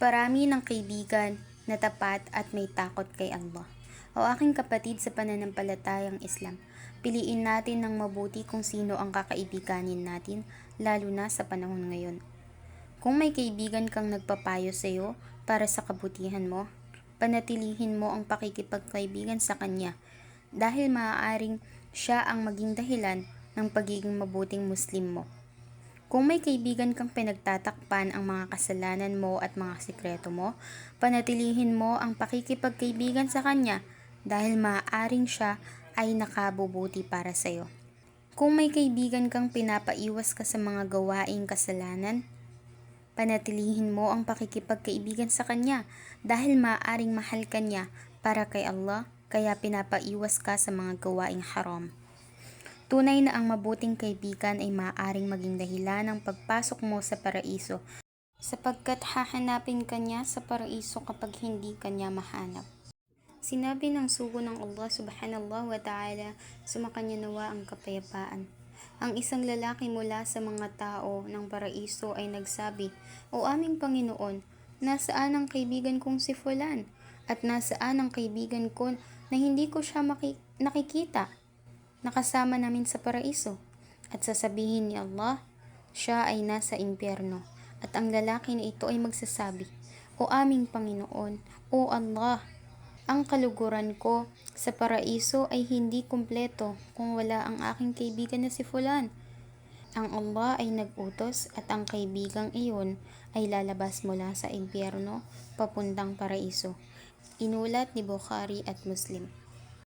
Magparami ng kaibigan na tapat at may takot kay Allah. O aking kapatid sa pananampalatayang Islam, piliin natin ng mabuti kung sino ang kakaibiganin natin, lalo na sa panahon ngayon. Kung may kaibigan kang nagpapayo sa iyo para sa kabutihan mo, panatilihin mo ang pakikipagkaibigan sa kanya dahil maaaring siya ang maging dahilan ng pagiging mabuting Muslim mo. Kung may kaibigan kang pinagtatakpan ang mga kasalanan mo at mga sikreto mo, panatilihin mo ang pakikipagkaibigan sa kanya dahil maaaring siya ay nakabubuti para sa iyo. Kung may kaibigan kang pinapaiwas ka sa mga gawaing kasalanan, panatilihin mo ang pakikipagkaibigan sa kanya dahil maaaring mahal ka niya para kay Allah kaya pinapaiwas ka sa mga gawaing haram. Tunay na ang mabuting kaibigan ay maaaring maging dahilan ng pagpasok mo sa paraiso sapagkat hahanapin ka niya sa paraiso kapag hindi ka niya mahanap. Sinabi ng sugo ng Allah subhanahu wa ta'ala, sumakanya nawa ang kapayapaan. Ang isang lalaki mula sa mga tao ng paraiso ay nagsabi, O aming Panginoon, nasaan ang kaibigan kong si Fulan? At nasaan ang kaibigan ko na hindi ko siya maki- nakikita? Nakasama namin sa paraiso. At sasabihin ni Allah, siya ay nasa impyerno. At ang lalaki na ito ay magsasabi, O aming Panginoon, O Allah, ang kaluguran ko sa paraiso ay hindi kumpleto kung wala ang aking kaibigan na si Fulan. Ang Allah ay nag-utos at ang kaibigang iyon ay lalabas mula sa impyerno papuntang paraiso. Inulat ni Bukhari at Muslim.